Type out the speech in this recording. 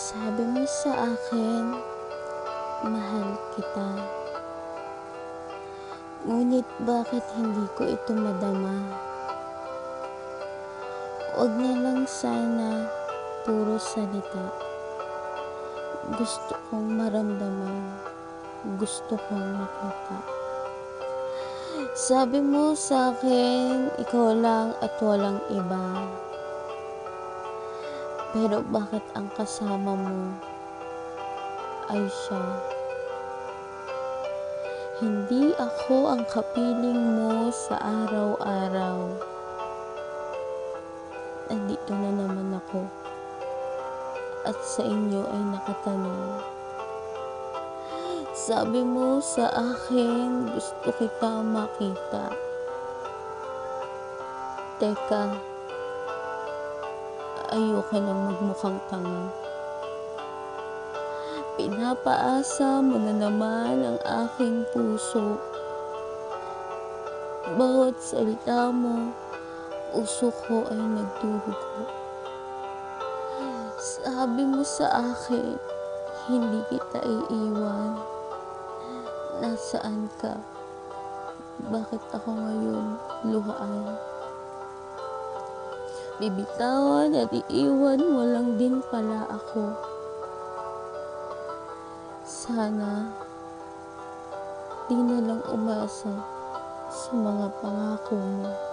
Sabi mo sa akin, mahal kita. Ngunit bakit hindi ko ito madama? Huwag na lang sana puro salita. Gusto kong maramdaman. Gusto kong makita. Sabi mo sa akin, ikaw lang at walang iba. Pero bakit ang kasama mo ay siya? Hindi ako ang kapiling mo sa araw-araw. Nandito na naman ako. At sa inyo ay nakatanong. Sabi mo sa akin, gusto kita makita. Teka, ayoko nang magmukhang tanga. Pinapaasa mo na naman ang aking puso. Bawat salita mo, puso ko ay nagdurugo. Sabi mo sa akin, hindi kita iiwan. Nasaan ka? Bakit ako ngayon luhaan? Bibitawan at iiwan mo lang din pala ako. Sana di na lang umasa sa mga pangako mo.